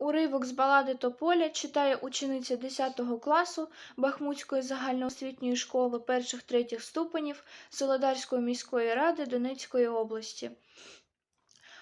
Уривок з балади Тополя читає учениця 10 класу Бахмутської загальноосвітньої школи перших-третіх ступенів Солодарської міської ради Донецької області.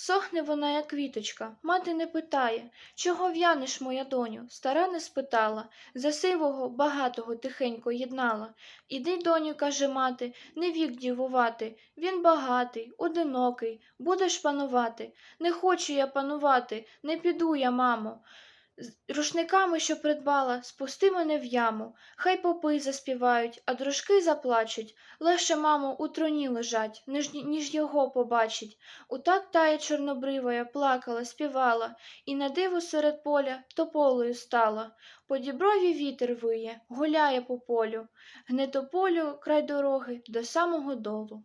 Сохне вона, як квіточка, мати не питає, чого в'янеш, моя доню, стара не спитала, за сивого, багатого тихенько єднала. Іди, доню, каже мати, не вік дівувати, він багатий, одинокий, будеш панувати. Не хочу я панувати, не піду я, мамо. Рушниками, що придбала, спусти мене в яму. Хай попи заспівають, а дружки заплачуть. Легше, мамо, у троні лежать, ніж, ніж його побачить. Утак тая чорнобривая плакала, співала, і на диво серед поля тополею стала. По діброві вітер виє, гуляє по полю, гне тополю край дороги до самого долу.